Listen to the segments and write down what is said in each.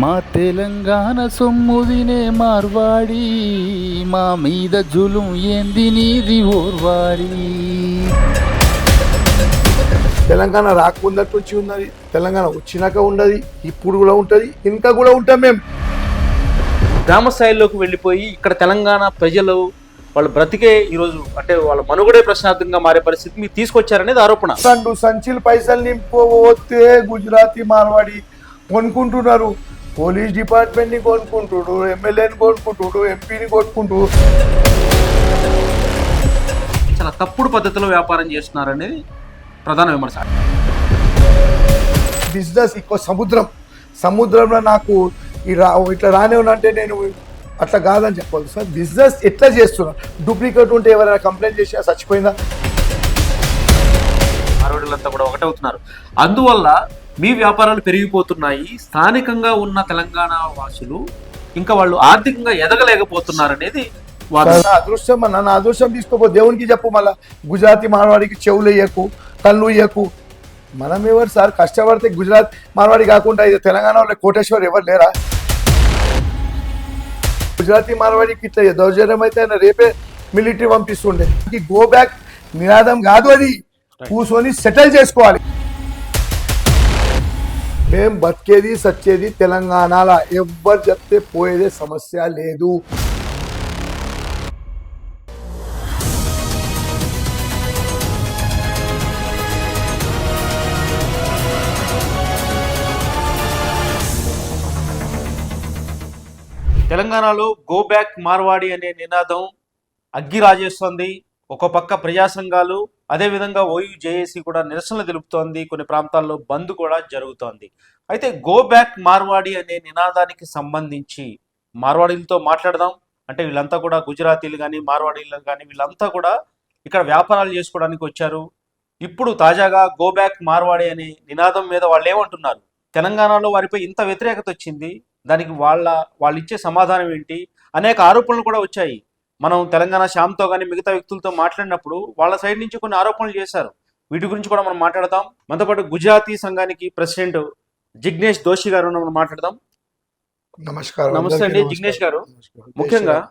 మా తెలంగాణ సొమ్ముదినే మార్వాడి మా మీద జులుం ఏంది నీది ఓర్వాడి? తెలంగాణ రాకముందటి నుంచి ఉన్నది తెలంగాణ వచ్చినాక ఉన్నది ఇప్పుడు కూడా ఉంటుంది ఇంకా కూడా ఉంటాం మేము. గ్రామ స్థాయిలోకి వెళ్ళిపోయి ఇక్కడ తెలంగాణ ప్రజలు వాళ్ళ బ్రతికే ఈరోజు అంటే వాళ్ళ మనుగడే ప్రశ్నార్థంగా మారే పరిస్థితి మీరు తీసుకొచ్చారనేది ఆరోపణ. రెండు సంచులు పైసలు నింపుకోతే గుజరాతీ మార్వాడి కొనుక్కుంటున్నారు. పోలీస్ డిపార్ట్మెంట్ని కొనుక్కుంటుడు ఎమ్మెల్యేని కొనుక్కుంటుడు ఎంపీని కొనుక్కుంటూ చాలా తప్పుడు పద్ధతిలో వ్యాపారం చేస్తున్నారనేది ప్రధాన విమర్శ. బిజినెస్ ఎక్కువ సముద్రం. సముద్రంలో నాకు ఇట్లా రానివ్వనంటే నేను అట్లా కాదని చెప్పాలి సార్. బిజినెస్ ఎట్లా చేస్తున్నా డూప్లికేట్ ఉంటే ఎవరైనా కంప్లైంట్ చేసినా చచ్చిపోయిందా? ఆరోడులంతా కూడా ఒకటవుతున్నారు అందువల్ల మీ వ్యాపారాలు పెరిగిపోతున్నాయి. స్థానికంగా ఉన్న తెలంగాణ వాసులు ఇంకా వాళ్ళు ఆర్థికంగా ఎదగలేకపోతున్నారు అనేది అదృష్టం అన్న నా అదృష్టం తీసుకోపో దేవునికి చెప్పు మళ్ళా. గుజరాతీ మానవాడికి చెవులు ఇయ్యకు కళ్ళు ఇయ్యకు మనం ఎవరు సార్? కష్టపడితే గుజరాత్ మానవాడి కాకుండా ఇది తెలంగాణ వాళ్ళ కోటేశ్వర్ ఎవరు లేరా? గుజరాతీ మానవాడికి ఇట్లా దౌర్జన్యం అయితే ఆయన రేపే మిలిటరీ పంపిస్తుండే. గో బ్యాక్ నినాదం కాదు అది. కూర్చొని సెటిల్ చేసుకోవాలి. మేము బతికేది సచ్చేది తెలంగాణల. ఎవ్వరు చెప్తే పోయేదే సమస్య లేదు. తెలంగాణలో గో బ్యాక్ మార్వాడి అనే నినాదం అగ్గి రాజేస్తోంది. ఒక పక్క ప్రజా సంఘాలు అదేవిధంగా ఓయూ జేఏసీ కూడా నిరసనలు తెలుపుతోంది. కొన్ని ప్రాంతాల్లో బంద్ కూడా జరుగుతోంది. అయితే గో బ్యాక్ మార్వాడి అనే నినాదానికి సంబంధించి మార్వాడీలతో మాట్లాడదాం. అంటే వీళ్ళంతా కూడా గుజరాతీలు కానీ మార్వాడీలు కానీ వీళ్ళంతా కూడా ఇక్కడ వ్యాపారాలు చేసుకోవడానికి వచ్చారు. ఇప్పుడు తాజాగా గో బ్యాక్ మార్వాడి అనే నినాదం మీద వాళ్ళు ఏమంటున్నారు తెలంగాణలో వారిపై ఇంత వ్యతిరేకత వచ్చింది. దానికి వాళ్ళ వాళ్ళు ఇచ్చే సమాధానం ఏంటి? అనేక ఆరోపణలు కూడా వచ్చాయి. మనం తెలంగాణ శ్యామ్తో కానీ మిగతా వ్యక్తులతో మాట్లాడినప్పుడు వాళ్ళ సైడ్ నుంచి కొన్ని ఆరోపణలు చేశారు. వీటి గురించి కూడా మనం మాట్లాడదాం. మనతో పాటు గుజరాతీ సంఘానికి ప్రెసిడెంట్ జిగ్నేష్ దోషి గారు మనం మాట్లాడదాం. నమస్కారం. నమస్తే అండి, జిగ్నేష్. గారు. ముఖ్యంగా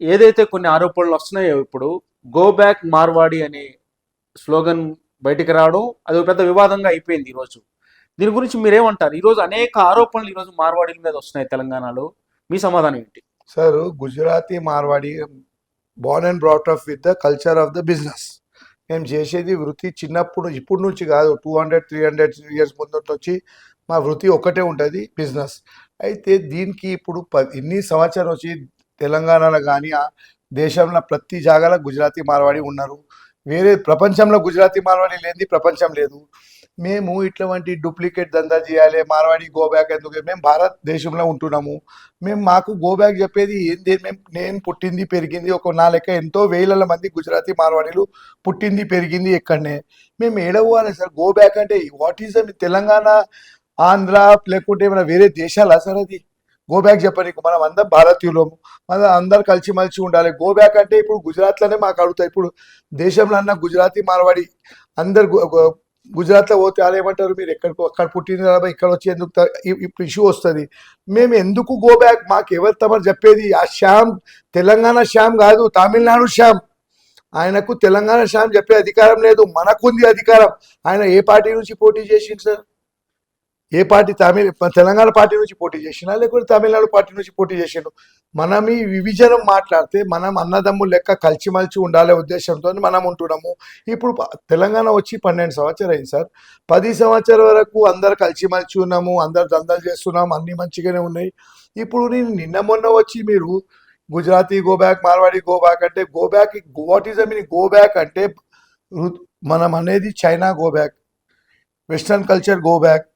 ఏదైతే కొన్ని ఆరోపణలు వస్తున్నాయో ఇప్పుడు గో బ్యాక్ మార్వాడి అనే స్లోగన్ బయటికి రావడం అది ఒక పెద్ద వివాదంగా అయిపోయింది ఈరోజు. దీని గురించి మీరేమంటారు? ఈరోజు అనేక ఆరోపణలు ఈరోజు మార్వాడీల మీద వస్తున్నాయి తెలంగాణలో. మీ సమాధానం ఏంటి? Sir Gujarati Marwadi born and brought up with the culture of the business మేము చేసేది వృత్తి చిన్నప్పుడు ఇప్పుడు నుంచి కాదు two hundred three hundred years ముందు వచ్చి మా వృత్తి ఒకటే ఉంటుంది బిజినెస్ అయితే దీనికి ఇప్పుడు ప ఇన్ని సంవత్సరాలు వచ్చి తెలంగాణలో కానీ ఆ దేశంలో ప్రతి జాగాలో గుజరాతీ మార్వాడి ఉన్నారు. వేరే ప్రపంచంలో గుజరాతీ మార్వాడి లేనిది ప్రపంచం లేదు. మేము ఇట్లాంటి డూప్లికేట్ దందా చేయాలి మార్వాడి గో బ్యాక్ ఎందుకు? మేము భారతదేశంలో ఉంటున్నాము. మేము మాకు గో బ్యాక్ చెప్పేది ఏంది? మేము నేను పుట్టింది పెరిగింది ఒక నా లెక్క ఎంతో వేల మంది గుజరాతీ మార్వాడీలు పుట్టింది పెరిగింది ఇక్కడనే. మేము ఏడవ్వాలి సార్? గో బ్యాక్ అంటే వాట్ ఈస్ తెలంగాణ ఆంధ్ర లేకుంటే ఏమైనా వేరే దేశాలా సార్ అది? గో బ్యాక్ చెప్పనీకు మనం అందరం భారతీయులము మన అందరు కలిసి మలిసి ఉండాలి. గో బ్యాక్ అంటే ఇప్పుడు గుజరాత్లోనే మాకు అడుగుతాయి ఇప్పుడు దేశంలో అన్న గుజరాతీ మార్వాడి అందరు గుజరాత్లో పోతే వాళ్ళు ఏమంటారు? మీరు ఎక్కడికో అక్కడ పుట్టిన తర్వాత ఇక్కడ వచ్చి ఎందుకు ఇప్పుడు ఇష్యూ వస్తుంది? మేము ఎందుకు గో బ్యాక్ మాకు ఎవరు తమరు చెప్పేది? ఆ శ్యామ్ తెలంగాణ శ్యామ్ కాదు తమిళనాడు శ్యామ్. ఆయనకు తెలంగాణ శ్యామ్ చెప్పే అధికారం లేదు. మనకుంది అధికారం. ఆయన ఏ పార్టీ నుంచి పోటీ చేసింది సార్? ఏ పార్టీ తమిళ తెలంగాణ పార్టీ నుంచి పోటీ చేసినా లేకపోతే తమిళనాడు పార్టీ నుంచి పోటీ చేసిండు? మనం ఈ విభజనం మాట్లాడితే మనం అన్నదమ్ములు లెక్క కలిసిమలిచి ఉండాలే ఉద్దేశంతో మనం ఉంటున్నాము. ఇప్పుడు తెలంగాణ వచ్చి పన్నెండు సంవత్సరాలు అయింది సార్. పది సంవత్సరాల వరకు అందరు కలిసిమలిచి ఉన్నాము అందరు దందాలు చేస్తున్నాము అన్నీ మంచిగానే ఉన్నాయి. ఇప్పుడు నేను నిన్న మొన్న వచ్చి మీరు Gujarati go back Marwadi go back అంటే go back what is mean go back అంటే రు- మనం అనేది China go back western culture go back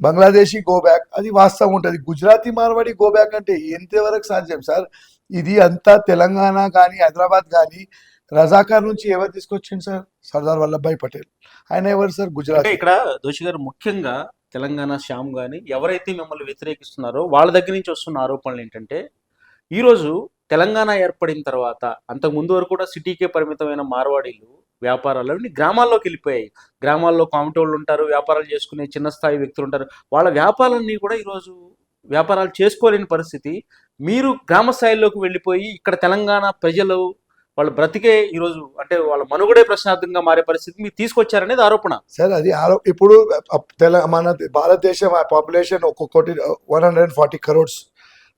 Bangladeshi go back అది వాస్తవం ఉంటుంది. గుజరాతీ మార్వాడి గో బ్యాక్ అంటే ఎంతవరకు సాధ్యం? సార్ ఇది అంతా తెలంగాణ కానీ హైదరాబాద్ కానీ రజాకార్ నుంచి ఎవరు తీసుకొచ్చింది సార్? సర్దార్ వల్లభాయ్ పటేల్. ఆయన ఎవరు సార్? గుజరాత్. ఇక్కడ దోషి గారు ముఖ్యంగా తెలంగాణ శ్యామ్ గాని ఎవరైతే మిమ్మల్ని వ్యతిరేకిస్తున్నారో వాళ్ళ దగ్గర నుంచి వస్తున్న ఆరోపణలు ఏంటంటే ఈరోజు తెలంగాణ ఏర్పడిన తర్వాత అంతకు ముందు వరకు కూడా సిటీకే పరిమితమైన మార్వాడీలు వ్యాపారాలు గ్రామాల్లోకి వెళ్ళిపోయాయి. గ్రామాల్లో కామిటోళ్ళు ఉంటారు వ్యాపారాలు చేసుకునే చిన్న స్థాయి వ్యక్తులు ఉంటారు. వాళ్ళ వ్యాపారాలన్నీ కూడా ఈరోజు వ్యాపారాలు చేసుకోలేని పరిస్థితి. మీరు గ్రామ స్థాయిలోకి వెళ్ళిపోయి ఇక్కడ తెలంగాణ ప్రజలు వాళ్ళు బ్రతికే ఈరోజు అంటే వాళ్ళ మనుగడే ప్రశ్నార్థంగా మారే పరిస్థితి మీరు తీసుకొచ్చారనేది ఆరోపణ. సార్ అది ఆరో ఇప్పుడు అప్ తెల మన భారతదేశం పాపులేషన్ ఒక్కొక్కటి one hundred and forty crores.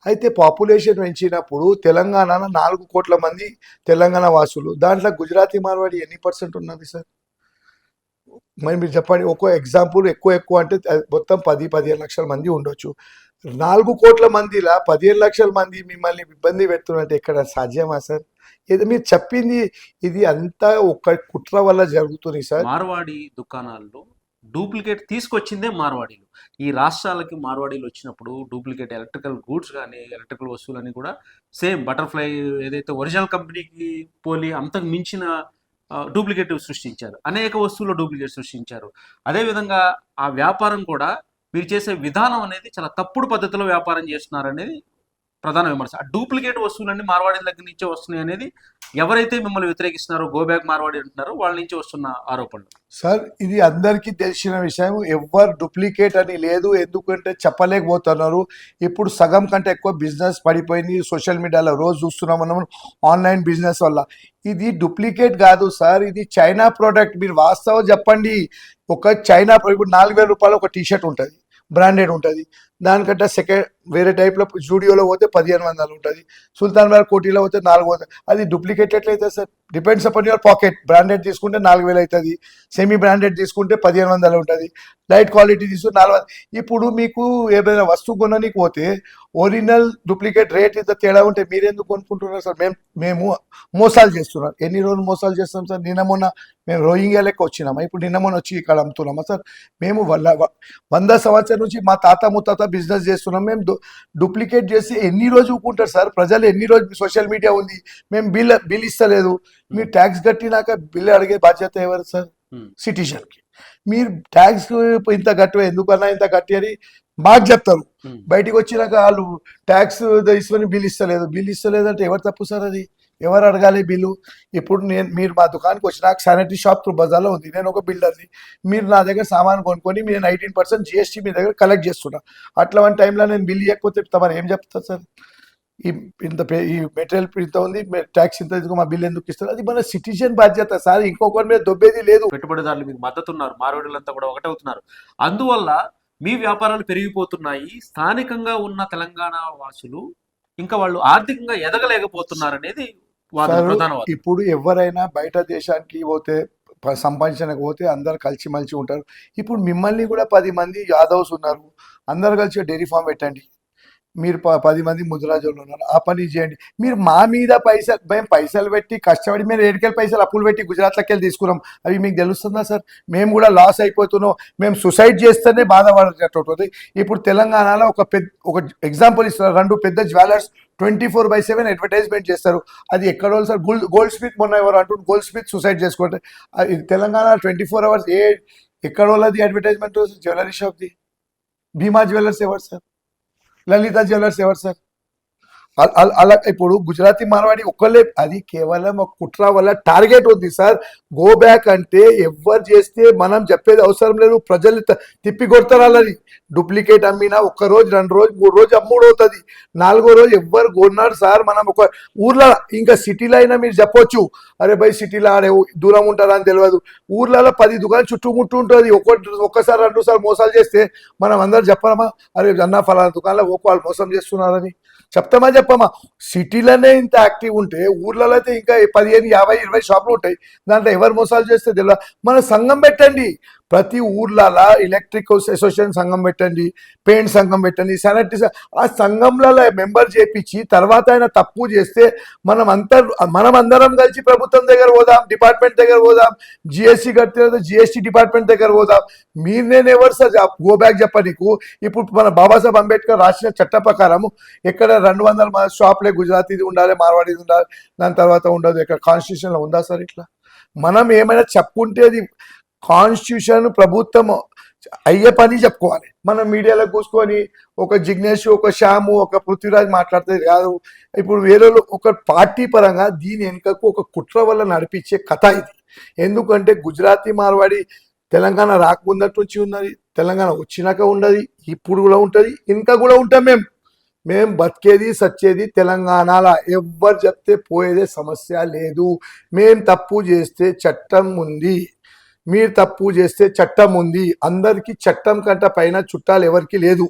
అయితే పాపులేషన్ పెంచినప్పుడు తెలంగాణలో నాలుగు కోట్ల మంది తెలంగాణ వాసులు. దాంట్లో గుజరాతీ మార్వాడి ఎన్ని పర్సెంట్ ఉన్నది సార్? మరి మీరు చెప్పండి ఒక్కో ఎగ్జాంపుల్ ఎక్కువ ఎక్కువ అంటే మొత్తం పది పదిహేను లక్షల మంది ఉండొచ్చు. నాలుగు కోట్ల మందిలా పదిహేను లక్షల మంది మిమ్మల్ని ఇబ్బంది పెడుతున్నట్టు ఎక్కడ సాధ్యమా సార్? ఇది మీరు చెప్పింది ఇది అంతా ఒక కుట్ర వల్ల జరుగుతుంది సార్. మార్వాడి దుకాణాల్లో డూప్లికేట్ తీసుకొచ్చిందే మార్వాడీలు. ఈ రాష్ట్రాలకి మార్వాడీలు వచ్చినప్పుడు డూప్లికేట్ ఎలక్ట్రికల్ గూడ్స్ కానీ ఎలక్ట్రికల్ వస్తువులని కూడా సేమ్ బటర్ఫ్లై ఏదైతే ఒరిజినల్ కంపెనీకి పోలి అంతకు మించిన డూప్లికేట్ సృష్టించారు. అనేక వస్తువులు డూప్లికేట్ సృష్టించారు. అదేవిధంగా ఆ వ్యాపారం కూడా మీరు చేసే విధానం అనేది చాలా తప్పుడు పద్ధతిలో వ్యాపారం చేస్తున్నారు అనేది ప్రధాన విమర్శ. ఆ డూప్లికేట్ వస్తువులన్నీ మార్వాడి దగ్గర నుంచే వస్తున్నాయి అనేది ఎవరైతే మిమ్మల్ని వ్యతిరేకిస్తున్నారో గోబ్యాక్ మార్వాడి అంటున్నారో వాళ్ళ నుంచి వస్తున్న ఆరోపణలు. సార్ ఇది అందరికీ తెలిసిన విషయం. ఎవ్వరు డూప్లికేట్ అని లేదు. ఎందుకంటే చెప్పలేకపోతున్నారు. ఇప్పుడు సగం కంటే ఎక్కువ బిజినెస్ పడిపోయింది. సోషల్ మీడియాలో రోజు చూస్తున్నాం మనం ఆన్లైన్ బిజినెస్ వల్ల. ఇది డూప్లికేట్ కాదు సార్. ఇది చైనా ప్రోడక్ట్. మీరు వాస్తవం చెప్పండి. ఒక చైనా ఇప్పుడు నాలుగు వేల రూపాయలు ఒక టీషర్ట్ ఉంటుంది. బ్రాండెడ్ ఉంటుంది. దానికంటే సెకండ్ వేరే టైప్లో జూడియోలో పోతే పదిహేను వందలు ఉంటుంది. సుల్తాన్ బార్ కోటీలో పోతే నాలుగు వందలు. అది డూప్లికేట్ ఎట్లయితే sir. Depends upon your pocket branded తీసుకుంటే నాలుగు వేలు అవుతుంది. సెమీ బ్రాండెడ్ తీసుకుంటే పదిహేను వందలు ఉంటుంది. లైట్ క్వాలిటీ తీసుకుంటే నాలుగు వందలు. ఇప్పుడు మీకు ఏదైనా వస్తువు కొనడానికి పోతే ఒరిజినల్ డూప్లికేట్ రేట్ ఇంత తేడా ఉంటే మీరెందుకు కొనుక్కుంటున్నారు సార్? మేము మేము మోసాలు చేస్తున్నాం. ఎన్ని రోజులు మోసాలు చేస్తాం సార్? నిన్న మొన్న మేము రోహింగ్యా లెక్క వచ్చినామా? ఇప్పుడు నిన్న మొన్న వచ్చి ఇక్కడ అమ్ముతున్నామా సార్? మేము వల్ల వంద సంవత్సరం నుంచి మా తాత ముత్తాత బిజినెస్ చేస్తున్నాం. మేము డూప్లికేట్ చేసి ఎన్ని రోజు ఊపుకుంటారు సార్? ప్రజలు ఎన్ని రోజు సోషల్ మీడియా ఉంది? మేము బిల్ బిల్ ఇస్తలేదు. మీరు ట్యాక్స్ కట్టినాక బిల్ అడిగే బాధ్యత ఎవరు సార్? Hmm. సిటిజన్కి మీరు ట్యాక్స్ ఇంత కట్టు ఎందుకన్నా ఇంత కట్టి అని మాకు చెప్తారు. Hmm. బయటికి వచ్చినాక వాళ్ళు ట్యాక్స్ తీసుకొని బిల్ ఇస్తలేదు. బిల్ ఇస్తలేదు అంటే ఎవరు తప్పు సార్ అది? ఎవరు అడగాలి బిల్లు? ఇప్పుడు నేను మీరు మా దుకాణానికి వచ్చినాక శానిటరీ షాప్ త్రూ బజార్లో ఉంది. నేను ఒక బిల్డర్ని. మీరు నా దగ్గర సామాన్ కొనుక్కొని మీరు నైన్టీన్ పర్సెంట్ జిఎస్టీ మీ దగ్గర కలెక్ట్ చేస్తున్నా. అట్లాంటి టైంలో నేను బిల్ ఇవ్వకపోతే తమరు ఏం చెప్తారు సార్? ఈ ఇంత ఈ మెటీరియల్ ఇంత ఉంది ట్యాక్స్ ఇంత ఇదిగో మా బిల్ ఎందుకు ఇస్తారు అది మన సిటిజన్ బాధ్యత సార్. ఇంకొకరి మీద దొబ్బేది లేదు. పెట్టుబడిదారులు మీకు మద్దతు ఉన్నారు మారోడులంతా కూడా ఒకటవుతున్నారు అందువల్ల మీ వ్యాపారాలు పెరిగిపోతున్నాయి. స్థానికంగా ఉన్న తెలంగాణ వాసులు ఇంకా వాళ్ళు ఆర్థికంగా ఎదగలేకపోతున్నారు అనేది ఇప్పుడు ఎవరైనా బయట దేశానికి పోతే సంపాదించడానికి పోతే అందరు కలిసి మలిసి ఉంటారు. ఇప్పుడు మిమ్మల్ని కూడా పది మంది యాదవ్స్ ఉన్నారు. అందరు కలిసి డైరీ ఫామ్ పెట్టండి. మీరు ప- పది మంది ముద్రాజులు ఉన్నారు. ఆ పని చేయండి. మీరు మా మీద పైసలు మేము పైసలు పెట్టి కష్టపడి మేము ఏడుకెళ్ళి పైసలు అప్పులు పెట్టి గుజరాత్లోకి వెళ్ళి తీసుకున్నాం. అవి మీకు తెలుస్తుందా సార్? మేము కూడా లాస్ అయిపోతున్నాం. మేము సుసైడ్ చేస్తేనే బాధపడేటట్టు ఇప్పుడు తెలంగాణలో ఒక పెద్ద ఒక ఎగ్జాంపుల్ ఇస్తున్నారు రెండు పెద్ద jewellers twenty four by seven advertisement చేస్తారు. అది ఎక్కడ వాళ్ళు సార్? గోల్డ్ గోల్డ్ స్మిత్ మొన్న ఎవరు అంటూ గోల్డ్ స్మిత్ సూసైడ్ చేసుకుంటే తెలంగాణ ట్వంటీ ఫోర్ అవర్స్ ఏ ఎక్కడ వాళ్ళది అడ్వర్టైజ్మెంట్? జ్యువెలరీ షాప్ది. భీమా జ్యువెలర్స్ ఎవరు సార్? లలిత జ్యువెలర్స్ ఎవరు సార్ అలా ఇప్పుడు గుజరాతీ మార్వాడి ఒక్కలే అది కేవలం ఒక కుట్ర వల్ల టార్గెట్ ఉంది సార్. గో బ్యాక్ అంటే ఎవరు చేస్తే మనం చెప్పేది అవసరం లేదు. ప్రజలు తిప్పి కొడతారాలని డూప్లికేట్ అమ్మినా ఒక్క రోజు రెండు రోజు మూడు రోజు అమ్ముడు అవుతుంది. నాలుగో రోజు ఎవ్వరు కొన్నారు సార్. మనం ఒక ఊర్లో ఇంకా సిటీలో అయినా మీరు చెప్పొచ్చు. అరే భయ్ సిటీలో ఆడే దూరం ఉంటారా అని తెలియదు ఊర్లలో పది దుకాణం చుట్టుముట్టు ఉంటుంది. ఒక్కటి ఒక్కసారి రెండు సార్లు మోసాలు చేస్తే మనం అందరు చెప్పాలమ్మా. అరే అన్న ఫలానా దుకాణంలో ఓ వాళ్ళు మోసం చేస్తున్నారని. చెప్తామా చెప్పమా సిటీలోనే ఇంత యాక్టివ్ ఉంటే ఊర్లలో అయితే ఇంకా పదిహేను యాభై ఇరవై షాపులు ఉంటాయి దాంట్లో ఎవరు మోసాలు చేస్తే తెలియదు మన సంఘం పెట్టండి. ప్రతి ఊర్లలో ఎలక్ట్రిక్ అసోసియేషన్ సంఘం పెట్టండి పెయింట్ సంఘం పెట్టండి శానిటరీ ఆ సంఘంలలో మెంబర్ చేపించి తర్వాత ఆయన తప్పు చేస్తే మనం అంతా మనం అందరం కలిసి ప్రభుత్వం దగ్గర పోదాం డిపార్ట్మెంట్ దగ్గర పోదాం జిఎస్టీ కడితే జిఎస్టీ డిపార్ట్మెంట్ దగ్గర పోదాం. మీరు నేను ఎవరు సార్ గో బ్యాక్ చెప్పనీకు ఇప్పుడు మన బాబాసాహెబ్ అంబేద్కర్ రాసిన చట్ట ప్రకారం ఎక్కడ రెండు వందల షాప్లే గుజరాతీది ఉండాలి మార్వాడీది ఉండాలి దాని తర్వాత ఉండదు. ఇక్కడ కాన్స్టిట్యూషన్లో ఉందా సార్ ఇట్లా? మనం ఏమైనా చెప్పుకుంటే అది కాన్స్టిట్యూషన్ ప్రభుత్వం అయ్యే పని చెప్పుకోవాలి. మనం మీడియాలో కూసుకొని ఒక జిగ్నేష్ ఒక శ్యాము ఒక పృథ్వీరాజ్ మాట్లాడితే కాదు. ఇప్పుడు వేరే ఒక పార్టీ పరంగా దీని వెనుకకు ఒక కుట్ర వల్ల నడిపించే కథ ఇది. ఎందుకంటే గుజరాతీ మార్వాడి తెలంగాణ రాకముందటి నుంచి ఉన్నది తెలంగాణ వచ్చినాక ఉన్నది ఇప్పుడు కూడా ఉంటుంది ఇంకా కూడా ఉంటాం మేము మేము బతికేది సచ్చేది తెలంగాణలో. ఎవ్వరు చెప్తే పోయేదే సమస్య లేదు. మేము తప్పు చేస్తే చట్టం ఉంది. మీరు తప్పు చేస్తే చట్టం ఉంది. అందరికీ చట్టం కంట పైన చుట్టాలు ఎవరికి లేదు.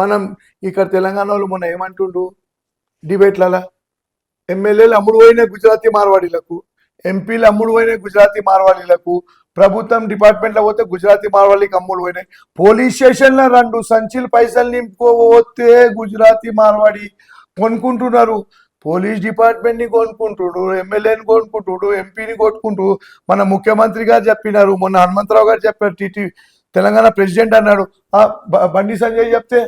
మనం ఇక్కడ తెలంగాణలో మొన్న ఏమంటుండ్రు? డిబేట్లలో? ఎమ్మెల్యేలు అమ్ముడు పోయిన గుజరాతీ మార్వాడీలకు ఎంపీలు అమ్ముడు పోయిన గుజరాతీ మార్వాడీలకు ప్రభుత్వం డిపార్ట్మెంట్లో పోతే గుజరాతీ మార్వాడీకి అమ్ముడు పోయినాయి. పోలీస్ స్టేషన్లో రెండు సంచులు పైసలు నింపుకోపోతే గుజరాతీ మార్వాడి కొనుక్కుంటున్నారు. పోలీస్ డిపార్ట్మెంట్ని కొనుక్కుంటుడు ఎమ్మెల్యేని కొనుక్కుంటుడు ఎంపీని కొట్టుకుంటూ మన ముఖ్యమంత్రి గారు చెప్పినారు మొన్న హనుమంతరావు గారు చెప్పారు టీటీ తెలంగాణ ప్రెసిడెంట్ అన్నాడు. ఆ, బండి సంజయ్ చెప్తే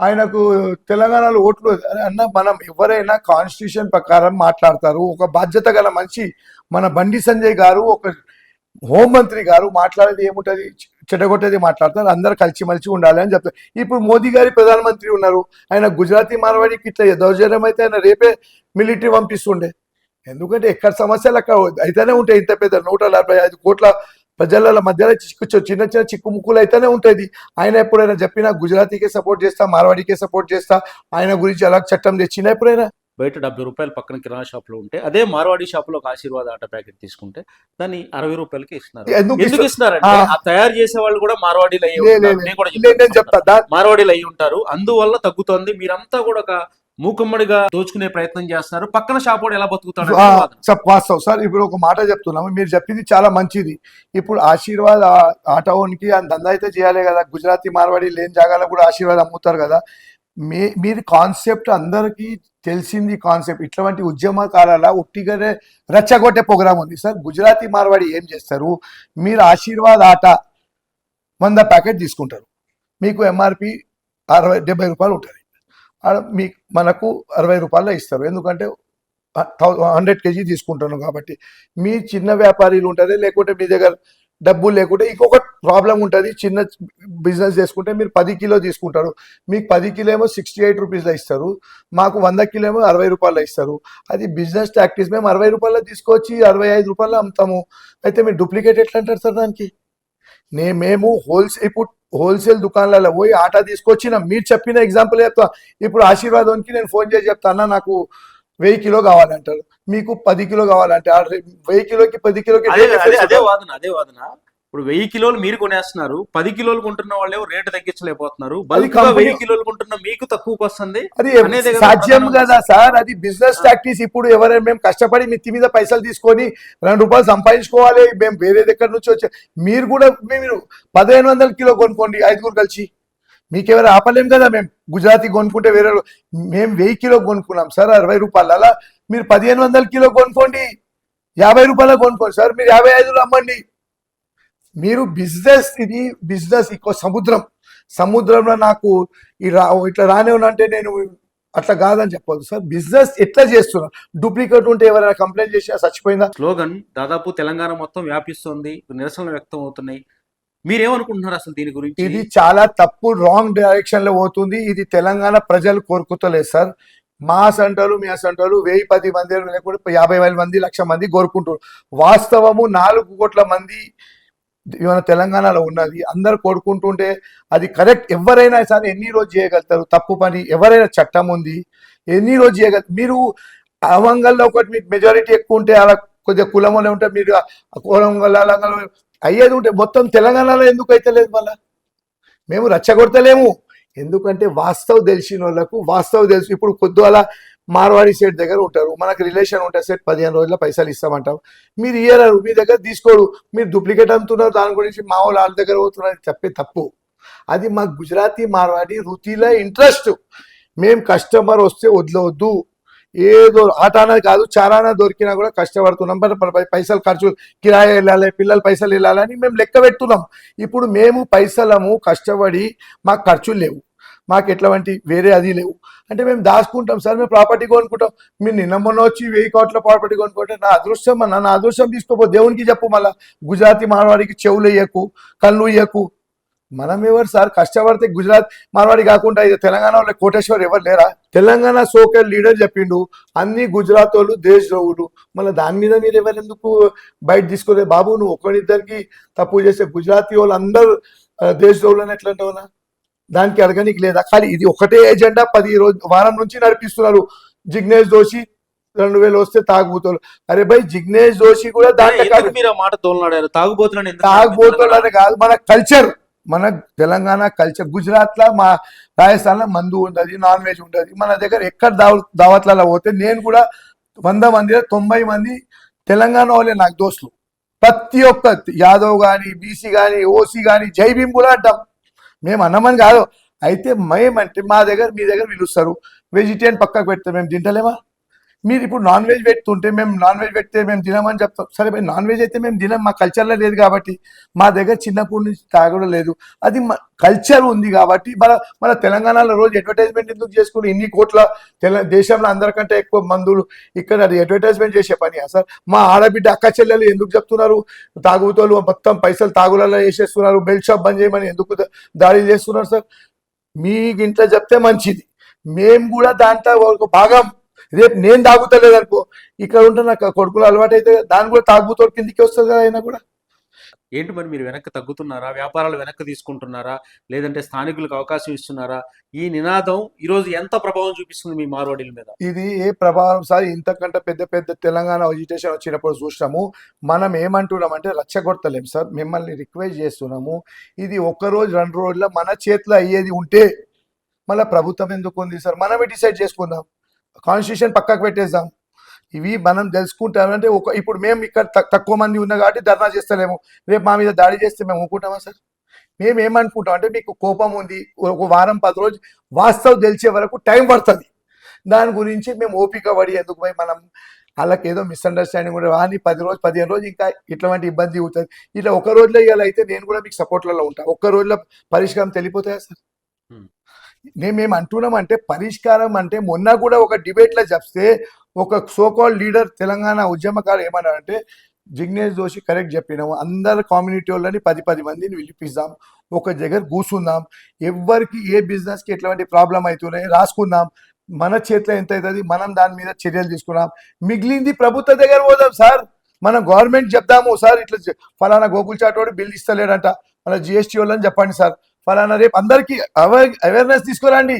ఆయనకు తెలంగాణలో ఓట్లు అన్న మనం ఎవరైనా కాన్స్టిట్యూషన్ ప్రకారం మాట్లాడతారు. ఒక బాధ్యత గల మనిషి మన బండి సంజయ్ గారు ఒక హోంమంత్రి గారు మాట్లాడేది ఏముంటది? చెడగొట్టేది మాట్లాడతారు అందరు కలిసిమెలిసి ఉండాలి అని చెప్తారు ఇప్పుడు మోదీ గారి ప్రధానమంత్రి ఉన్నారు. ఆయన గుజరాతీ మార్వాడికి ఇట్లా దౌర్జన్యం అయితే ఆయన రేపే మిలిటరీ పంపిస్తుండే. ఎందుకంటే ఎక్కడ సమస్యలు అక్కడ అయితేనే ఉంటాయి. ఇంత పెద్ద నూట నలభై ఐదు కోట్ల ప్రజల మధ్యలో చిక్కు చిన్న చిన్న చిక్కుముక్కులు అయితేనే ఉంటుంది ఆయన ఎప్పుడైనా చెప్పినా గుజరాతీకే సపోర్ట్ చేస్తా మార్వాడికే సపోర్ట్ చేస్తా ఆయన గురించి అలా చట్టం తెచ్చినా ఎప్పుడైనా? బయట డెబ్బై రూపాయలు పక్కన కిరాణా షాప్లో ఉంటే అదే మార్వాడి షాప్లో ఒక ఆశీర్వాద ఆట ప్యాకెట్ తీసుకుంటే దాన్ని అరవై రూపాయలకి ఇస్తున్నారు. ఎందుకు ఎందుకు ఇస్తా- ఇస్తున్నారంటే ఆ. తయారు చేసే వాళ్ళు కూడా మార్వాడీలు అయ్యి కూడా చెప్తా మార్వాడీలు అయి ఉంటారు. అందువల్ల తగ్గుతోంది. మీరంతా కూడా ఒక మూకమ్మడిగా దోచుకునే ప్రయత్నం చేస్తున్నారు. పక్కన షాప్ వాడు ఎలా బతుకుతాడు వాస్తవం. సార్ ఇప్పుడు ఒక మాట చెప్తున్నాము. మీరు చెప్పింది చాలా మంచిది. ఇప్పుడు ఆశీర్వాద్ ఆటోనికి దందా అయితే చేయాలి కదా. గుజరాతీ మార్వాడి లేని జాగాలో కూడా ఆశీర్వాద్ అమ్ముతారు కదా. మీ మీరు కాన్సెప్ట్ అందరికీ తెలిసింది కాన్సెప్ట్. ఇట్లాంటి ఉద్యమకాల ఒట్టిగానే రెచ్చగొట్టే ప్రోగ్రామ్ ఉంది. సార్ గుజరాతీ మార్వాడి ఏం చేస్తారు? మీరు ఆశీర్వాద్ ఆట వంద ప్యాకెట్ తీసుకుంటారు. మీకు ఎంఆర్పి అరవై డెబ్బై రూపాయలు ఉంటుంది మీ మనకు అరవై రూపాయలు ఇస్తారు. ఎందుకంటే హండ్రెడ్ కేజీ తీసుకుంటాను కాబట్టి. మీ చిన్న వ్యాపారీలు ఉంటారే లేకుంటే మీ దగ్గర డబ్బులు లేకుంటే ఇంకొక ప్రాబ్లం ఉంటుంది. చిన్న బిజినెస్ చేసుకుంటే మీరు పది కిలో తీసుకుంటారు. మీకు పది కిలో ఏమో సిక్స్టీ ఎయిట్ రూపీస్లో ఇస్తారు. మాకు వంద కిలో ఏమో అరవై రూపాయలు ఇస్తారు. అది బిజినెస్ ప్రాక్టీస్ మేము అరవై రూపాయలు తీసుకొచ్చి అరవై ఐదు రూపాయలు అమ్ముతాము. అయితే మీరు డూప్లికేట్ ఎట్లా అంటారు సార్ దానికి? నే మేము హోల్సేల్ ఇప్పుడు హోల్సేల్ దుకాణాలలో పోయి ఆటా తీసుకొచ్చిన. మీరు చెప్పిన ఎగ్జాంపుల్ చెప్తా. ఇప్పుడు ఆశీర్వాదంకి నేను ఫోన్ చేసి చెప్తాను నాకు వెయ్యి కిలో కావాలంటారు. మీకు పది కిలో కావాలంటే వెయ్యి కిలోకి పది కిలోకి అదే. వాదన అదే వాదన. ఇప్పుడు వెయ్యి కిలోలు మీరు కొనేస్తున్నారు పది కిలోలు కొంటున్న వాళ్ళేమో రేటు తగ్గించలేకపోతున్నారు వెయ్యి కిలోలు కొంటున్న మీకు తక్కువకి వస్తుంది అది సాధ్యం కదా సార్ అది బిజినెస్ ప్రాక్టీస్ ఇప్పుడు ఎవరైనా మేము కష్టపడి మిత్తి మీద పైసలు తీసుకొని రెండు రూపాయలు సంపాదించుకోవాలి మేము వేరే దగ్గర నుంచి వచ్చే మీరు కూడా మీరు పదిహేను వందల కిలో కొనుక్కోండి ఐదుగురు కలిసి. మీకెవరు ఆపలేం కదా మేము గుజరాతీ కొనుక్కుంటే వేరే మేము వెయ్యి కిలో కొనుక్కున్నాం. సార్ అరవై రూపాయలు. అలా మీరు పదిహేను వందల కిలో కొనుక్కోండి. యాభై రూపాయలు కొనుక్కోండి. సార్ మీరు యాభై ఐదులో అమ్మండి మీరు బిజినెస్ ఇది బిజినెస్ ఇంకో సముద్రం. సముద్రంలో నాకు ఈ రా ఇట్లా రానే అంటే నేను అట్లా కాదని చెప్పదు సార్. బిజినెస్ ఎట్లా చేస్తున్నా? డూప్లికేట్ ఉంటే ఎవరైనా కంప్లైంట్ చేసి చచ్చిపోయిందా? స్లోగన్ దాదాపు తెలంగాణ మొత్తం వ్యాపిస్తుంది. నిరసనలు వ్యక్తం అవుతున్నాయి. మీరేమనుకుంటున్నారు అసలు దీని గురించి? ఇది చాలా తప్పు రాంగ్ డైరెక్షన్లో పోతుంది. ఇది తెలంగాణ ప్రజలు కోరుకుతలేదు సార్. మాస్ అంటారు మీ అంటారు వెయ్యి పది మంది లేకుంటే యాభై వేల మంది లక్ష మంది కోరుకుంటారు వాస్తవము నాలుగు కోట్ల మంది మన తెలంగాణలో ఉన్నది అందరు కోరుకుంటుంటే అది కరెక్ట్ ఎవరైనా సరే ఎన్ని రోజు చేయగలుగుతారు? తప్పు పని ఎవరైనా చట్టం ఉంది ఎన్ని రోజు చేయగలుగుతారు మీరు అవంగల్లో ఒకటి మీకు మెజారిటీ ఎక్కువ ఉంటే అలా కొద్దిగా కులంలో ఉంటే మీరు ఆ అలా అయ్యేది ఉంటే మొత్తం తెలంగాణలో ఎందుకు అయితే లేదు మళ్ళా? మేము రచ్చగొడతలేము. ఎందుకంటే వాస్తవం తెలిసిన వాళ్ళకు వాస్తవం తెలుసు. ఇప్పుడు కొద్దిగా మార్వాడి సెట్ దగ్గర ఉంటారు. మనకు రిలేషన్ ఉంటే సెట్ పదిహేను రోజుల పైసలు ఇస్తామంటాం. మీరు ఇయ్యరు మీ దగ్గర తీసుకోడు. మీరు డూప్లికేట్ అమ్ముతున్నారు. దాని గురించి మా వాళ్ళు వాళ్ళ దగ్గర పోతున్నారు. చెప్పే తప్పు అది మా గుజరాతీ మార్వాడి వృత్తిలో ఇంట్రెస్ట్ మేము కస్టమర్ వస్తే వదిలవద్దు. ఏదో ఆటానా కాదు చారానా దొరికినా కూడా కష్టపడుతున్నాం. పైసలు ఖర్చు కిరాయి వెళ్ళాలి పిల్లలు పైసలు వెళ్ళాలని మేము లెక్క పెడుతున్నాం ఇప్పుడు మేము పైసలము కష్టపడి మాకు ఖర్చులు లేవు. మాకు ఎట్లాంటి వేరే అది లేవు. అంటే మేము దాచుకుంటాం. సార్ మేము ప్రాపర్టీ కొనుక్కుంటాం. మీరు నిన్న మొన్న వచ్చి వెయ్యి కోట్ల ప్రాపర్టీ కొనుక్కుంటే నా అదృష్టం అన్న నా అదృష్టం తీసుకోపో. దేవునికి చెప్పు మళ్ళా. గుజరాతీ మానవాడికి చెవులు ఇయ్యకు కళ్ళు ఇయ్యకు మనం ఎవరు సార్? కష్టపడితే గుజరాత్ మార్వాడి కాకుండా ఇది తెలంగాణ వాళ్ళ కోటేశ్వర్ ఎవరు లేరా? తెలంగాణ సోకల్ లీడర్ చెప్పిండు అన్ని గుజరాత్ వాళ్ళు దేశ ద్రోహులు. మళ్ళీ దాని మీద మీరు ఎవరు ఎందుకు బయట తీసుకోలేదు? బాబు నువ్వు ఒకరిద్దరికి తప్పు చేస్తే గుజరాతీ వాళ్ళు అందరూ ఆ, దేశ ద్రోహులు అని ఎట్లా అంటావునా? దానికి అడగనికి లేదా? కానీ ఇది ఒకటే ఎజెండా పది రోజు వారం నుంచి నడిపిస్తున్నారు. జిగ్నేష్ జోషి రెండు వేలు వస్తే తాగుబోతులు. అరే భయ్ జిగ్నేష్ జోషి కూడా దాంట్లో మీరు మాట తోలనాడారు? తాగుబోతున్నాను ఎందుకు తాగుబోతులు కాదు మన కల్చర్ మన తెలంగాణ కల్చర్ గుజరాత్లో మా రాజస్థాన్లో మందు ఉంటుంది నాన్ వెజ్ ఉంటుంది మన దగ్గర ఎక్కడ దావ దావత్లలో పోతే నేను కూడా వంద మంది తొంభై మంది తెలంగాణ వాళ్ళే నాకు దోస్తులు. ప్రతి ఒక్క యాదవ్ కానీ బీసీ కానీ ఓసీ కానీ జై భీమ్ కూడా అంటాం. మేము అన్నమని కాదు. అయితే మేమంటే మా దగ్గర మీ దగ్గర పిలుస్తారు. వెజిటేరియన్ పక్కకు పెడతాం మేము తింటలేమా? మీరు ఇప్పుడు నాన్ వెజ్ పెడుతుంటే మేము నాన్ వెజ్ పెడితే మేము తినమని చెప్తాం. సరే భయ్ నాన్ వెజ్ అయితే మేము తినం మా కల్చర్లో లేదు కాబట్టి మా దగ్గర చిన్నప్పటి నుంచి తాగడం లేదు. అది కల్చర్ ఉంది కాబట్టి మన మన తెలంగాణలో రోజు అడ్వర్టైజ్మెంట్ ఎందుకు చేసుకుని ఇన్ని కోట్ల తెల దేశంలో అందరికంటే ఎక్కువ మందులు ఇక్కడ అది అడ్వర్టైజ్మెంట్ చేసే పని సార్? మా ఆడబిడ్డ అక్క చెల్లెలు ఎందుకు చెప్తున్నారు? తాగుతోలు మొత్తం పైసలు తాగులలో వేసేస్తున్నారు బెల్ట్ షాప్ బంద్ చేయమని ఎందుకు దాడి చేస్తున్నారు సార్? మీ ఇంట్లో చెప్తే మంచిది. మేము కూడా దాంట్లో ఒక భాగం. రేపు నేను తాగుతలేదు అనుకో ఇక్కడ ఉంటే నాకు కొడుకులు అలవాటు అయితే దాన్ని కూడా తాగుతోడు కిందికి వస్తుంది కదా అయినా కూడా. ఏంటి మరి మీరు వెనక్కి తగ్గుతున్నారా? వ్యాపారాలు వెనక్కి తీసుకుంటున్నారా? లేదంటే స్థానికులకు అవకాశం ఇస్తున్నారా? ఈ నినాదం ఈ రోజు ఎంత ప్రభావం చూపిస్తుంది మీ మార్వాడీల మీద? ఇది ఏ ప్రభావం సార్? ఇంతకంటే పెద్ద పెద్ద తెలంగాణ వెజిటేషన్ వచ్చినప్పుడు చూసినాము. మనం ఏమంటున్నాం అంటే రచ్చగొడతలేం సార్. మిమ్మల్ని రిక్వెస్ట్ చేస్తున్నాము. ఇది ఒక్క రోజు రెండు రోజుల మన చేతిలో అయ్యేది ఉంటే మళ్ళీ ప్రభుత్వం ఎందుకు ఉంది సార్? మనమే డిసైడ్ చేసుకుందాం. కాన్స్టిట్యూషన్ పక్కకు పెట్టేద్దాం. ఇవి మనం తెలుసుకుంటామంటే ఒక ఇప్పుడు మేము ఇక్కడ తక్కువ మంది ఉన్నా కాబట్టి ధర్నా చేస్తలేము. రేపు మా మీద దాడి చేస్తే మేము ఊరుకుంటామా సార్? మేము ఏమనుకుంటాం అంటే మీకు కోపం ఉంది. ఒక వారం పది రోజు వాస్తవం తెలిసే వరకు టైం పడుతుంది. దాని గురించి మేము ఓపిక పడి ఎందుకు పోయి మనం వాళ్ళకి ఏదో మిస్అండర్స్టాండింగ్ కూడా కానీ పది రోజు పదిహేను రోజు ఇంకా ఇట్లాంటి ఇబ్బంది అవుతుంది. ఇట్లా ఒక రోజులో ఇవాళ అయితే నేను కూడా మీకు సపోర్ట్లలో ఉంటా. ఒక్క రోజులో పరిష్కారం తెలిపోతాయా సార్? మేము అంటున్నాం అంటే పరిష్కారం అంటే మొన్న కూడా ఒక డిబేట్లో చెప్తే ఒక సోకాల్ లీడర్ తెలంగాణ ఉద్యమకారు ఏమన్నారంటే జిగ్నేష్ జోషి కరెక్ట్ చెప్పినాము. అందరు కమ్యూనిటీ వాళ్ళని పది పది మందిని పిలిపిస్తాం ఒక దగ్గర కూర్చుందాం. ఎవరికి ఏ బిజినెస్కి ఎట్లాంటి ప్రాబ్లం అవుతున్నాయి రాసుకుందాం. మన చేతిలో ఎంత అవుతుంది? మనం దాని మీద చర్యలు తీసుకున్నాం. మిగిలింది ప్రభుత్వ దగ్గర పోదాం సార్. మనం గవర్నమెంట్ చెప్దాము సార్. ఇట్లా ఫలానా గోకుల్ చాట్ బిల్ ఇస్తలేడంట. మన జిఎస్టీ వాళ్ళని చెప్పండి సార్. ఫలానా రేపు అందరికి అవేర్ అవేర్నెస్ తీసుకురండి.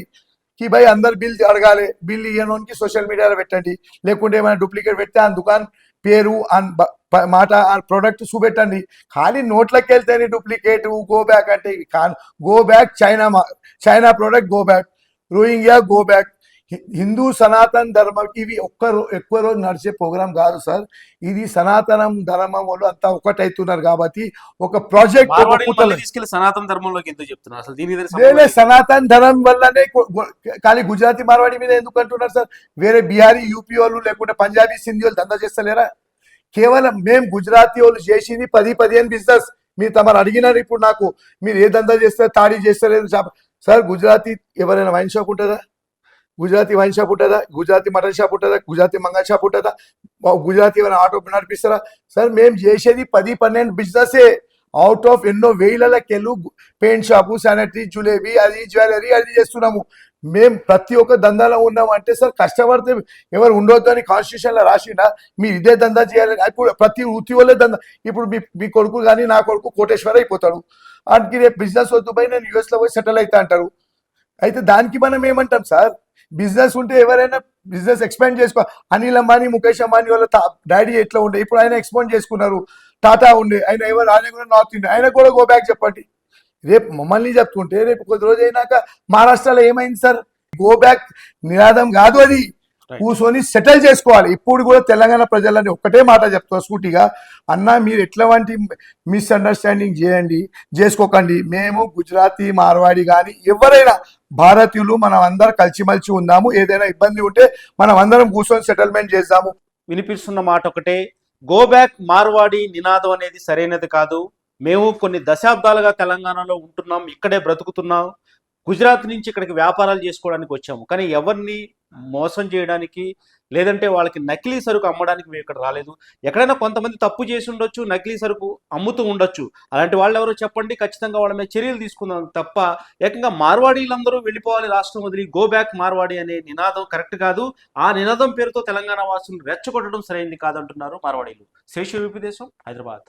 కి భయ్ అందరు బిల్ అడగాలి బిల్ ఇయ్యనోనికి సోషల్ మీడియాలో పెట్టండి. లేకుంటే ఏమైనా డూప్లికేట్ పెడితే ఆ దుకాన్ పేరు ఆ మాట ఆ ప్రోడక్ట్ చూపెట్టండి. ఖాళీ నోట్లకి వెళ్తేనే డూప్లికేట్ గో బ్యాక్ అంటే go back China China product go back Rohingya go back Hindu Sanatana ధర్మం ఇవి ఒక్క ఎక్కువ రోజు నడిచే ప్రోగ్రామ్ కాదు సార్. ఇది సనాతనం ధర్మం వాళ్ళు అంతా ఒకటైతున్నారు కాబట్టి ఒక ప్రాజెక్ట్ సనాతన ధర్మంలోకి ఎందుకు చెప్తున్నారు? అసలు దీని సనాతన్ ధర్మం వల్లనే కానీ గుజరాతీ మార్వాడి మీద ఎందుకు అంటున్నారు సార్? వేరే బీహారీ యూపీ వాళ్ళు లేకుంటే పంజాబీ సింధీ వాళ్ళు దందా చేస్తలేరా? కేవలం మేము గుజరాతీ వాళ్ళు చేసింది పది పదిహేను బిజినెస్ మీరు తమరు అడిగినారు ఇప్పుడు నాకు. మీరు ఏ దందా చేస్తారు తాడీ చేస్తారు సార్ గుజరాతీ ఎవరైనా వైన్ షాప్ ఉంటుందా? గుజరాతీ వైన్ షాప్ ఉంటుందా? గుజరాతీ మటన్ షాప్ ఉంటుందా? గుజరాతీ మంగళ షాప్ ఉంటుందా? గుజరాతీ ఏమైనా ఆటో నడిపిస్తారా? సార్ మేము చేసేది పది పన్నెండు బిజినెసే అవుట్ ఆఫ్ ఎన్నో వేలకెళ్ళు పెయింట్ షాపు శానిటరీ జ్యువెలరీ అది జ్యువెలరీ అది చేస్తున్నాము. మేము ప్రతి ఒక్క దందాలో ఉన్నాం అంటే సార్ కష్టపడితే ఎవరు ఉండొద్దు అని కాన్స్టిట్యూషన్లో లో మీరు ఇదే దందా చేయాలని. ఇప్పుడు ప్రతి వృత్తి వల్లే దందా. ఇప్పుడు మీ మీ కొడుకు కానీ నా కొడుకు కోటేశ్వర అయిపోతాడు. వాటికి రేపు బిజినెస్ వద్దు పోయి నేను యుఎస్లో పోయి సెటిల్ అవుతా అంటారు. అయితే దానికి మనం ఏమంటాం సార్? బిజినెస్ ఉంటే ఎవరైనా బిజినెస్ ఎక్స్పాండ్ చేసుకో అనిల్ అంబానీ ముఖేష్ అంబానీ వాళ్ళ డాడీ ఎట్లా ఉండే? ఇప్పుడు ఆయన ఎక్స్పాండ్ చేసుకున్నారు. టాటా ఉండే. ఆయన ఎవరు? ఆయన కూడా నార్త్ ఇండియా. ఆయన కూడా గో బ్యాక్ చెప్పండి. రేపు మమ్మల్ని చెప్తుంటే రేపు కొద్ది రోజు అయినాక మహారాష్ట్రలో ఏమైంది సార్? గో బ్యాక్ నినాదం కాదు అది. కూర్చొని సెటిల్ చేసుకోవాలి. ఇప్పుడు కూడా తెలంగాణ ప్రజలని ఒక్కటే మాట చెప్తా సూటిగా. అన్న మీరు ఎట్లాంటి మిస్అండర్స్టాండింగ్ చేయండి చేసుకోకండి. మేము గుజరాతీ మార్వాడి కానీ ఎవరైనా భారతీయులు మనం అందరం కలిసిమలిసి ఉందాము. ఏదైనా ఇబ్బంది ఉంటే మనం అందరం కూర్చొని సెటిల్మెంట్ చేద్దాము. వినిపిస్తున్న మాట ఒకటే గో బ్యాక్ మార్వాడి నినాదం అనేది సరైనది కాదు. మేము కొన్ని దశాబ్దాలుగా తెలంగాణలో ఉంటున్నాం ఇక్కడే బ్రతుకుతున్నాం. గుజరాత్ నుంచి ఇక్కడికి వ్యాపారాలు చేసుకోవడానికి వచ్చాము. కానీ ఎవరిని మోసం చేయడానికి లేదంటే వాళ్ళకి నకిలీ సరుకు అమ్మడానికి మేము ఇక్కడ రాలేదు. ఎక్కడైనా కొంతమంది తప్పు చేసి ఉండొచ్చు నకిలీ సరుకు అమ్ముతూ ఉండొచ్చు. అలాంటి వాళ్ళు ఎవరో చెప్పండి ఖచ్చితంగా వాళ్ళ మీద చర్యలు తీసుకుందాం తప్ప ఏకంగా మార్వాడీలందరూ వెళ్ళిపోవాలి రాష్ట్రం వదిలి గో బ్యాక్ మార్వాడి అనే నినాదం కరెక్ట్ కాదు. ఆ నినాదం పేరుతో తెలంగాణ వాసులు రెచ్చగొట్టడం సరైంది కాదంటున్నారు మార్వాడీలు. శేష యూపీ హైదరాబాద్.